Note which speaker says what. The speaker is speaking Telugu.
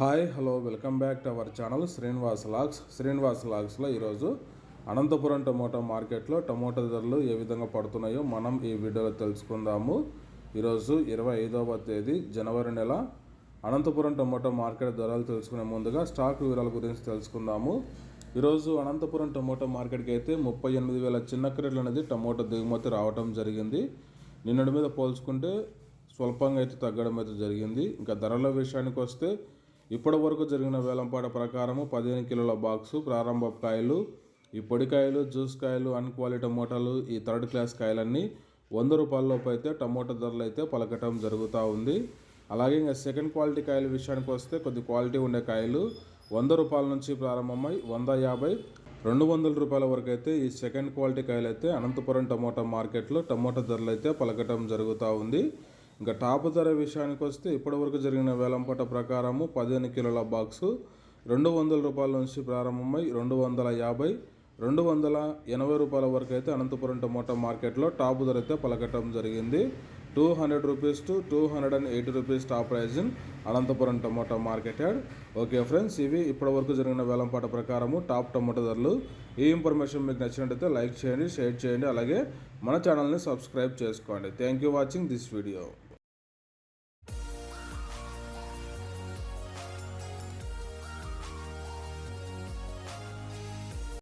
Speaker 1: Hi hello welcome back to our channel Srinivas logs. Srinivas లాగ్స్లో ఈరోజు అనంతపురం టమోటా మార్కెట్లో టమోటా ధరలు ఏ విధంగా పడుతున్నాయో మనం ఈ వీడియోలో తెలుసుకుందాము. ఈరోజు ఇరవై ఐదవ తేదీ జనవరి నెల. అనంతపురం టమోటా మార్కెట్ ధరలు తెలుసుకునే ముందుగా స్టాక్ వివరాల గురించి తెలుసుకుందాము. ఈరోజు అనంతపురం టమోటా మార్కెట్కి అయితే ముప్పై ఎనిమిది వేల చిన్న క్రేట్లు అనేది టమోటా దిగుమతి రావటం జరిగింది. నిన్నటి మీద పోల్చుకుంటే స్వల్పంగా అయితే తగ్గడం అయితే జరిగింది. ఇంకా ధరల విషయానికి వస్తే ఇప్పటి వరకు జరిగిన వేలంపాట ప్రకారము పదిహేను కిలోల బాక్సు ప్రారంభ కాయలు ఈ పొడికాయలు జ్యూస్ కాయలు అన్ క్వాలిటీ టమోటాలు ఈ థర్డ్ క్లాస్ కాయలన్నీ వంద రూపాయలలోపు అయితే టమోటా ధరలు అయితే పలకటం జరుగుతూ ఉంది. అలాగే ఇంకా సెకండ్ క్వాలిటీ కాయల విషయానికి వస్తే కొద్ది క్వాలిటీ ఉండే కాయలు వంద రూపాయల నుంచి ప్రారంభమై వంద యాభై రెండు వందల రూపాయల వరకు అయితే ఈ సెకండ్ క్వాలిటీ కాయలు అయితే అనంతపురం టమోటా మార్కెట్లో టమోటా ధరలు అయితే పలకటం జరుగుతూ ఉంది. ఇంకా టాప్ ధర విషయానికి వస్తే ఇప్పటివరకు జరిగిన వేలంపాట ప్రకారము పదిహేను కిలోల బాక్సు రెండు వందల రూపాయల నుంచి ప్రారంభమై రెండు వందల యాభై రెండు వందల ఎనభై రూపాయల వరకు అయితే అనంతపురం టమోటా మార్కెట్లో టాప్ ధర అయితే పలకటం జరిగింది. Two hundred rupees to two hundred and eighty rupees top price in Anantapur tomato market yard. Okay friends ఇవి ఇప్పటివరకు జరిగిన వేలంపాట ప్రకారము టాప్ టమోటా ధరలు. ఈ ఇన్ఫర్మేషన్ మీకు నచ్చినట్టయితే లైక్ చేయండి షేర్ చేయండి అలాగే మన ఛానల్ని సబ్స్క్రైబ్ చేసుకోండి. Thank you watching this video.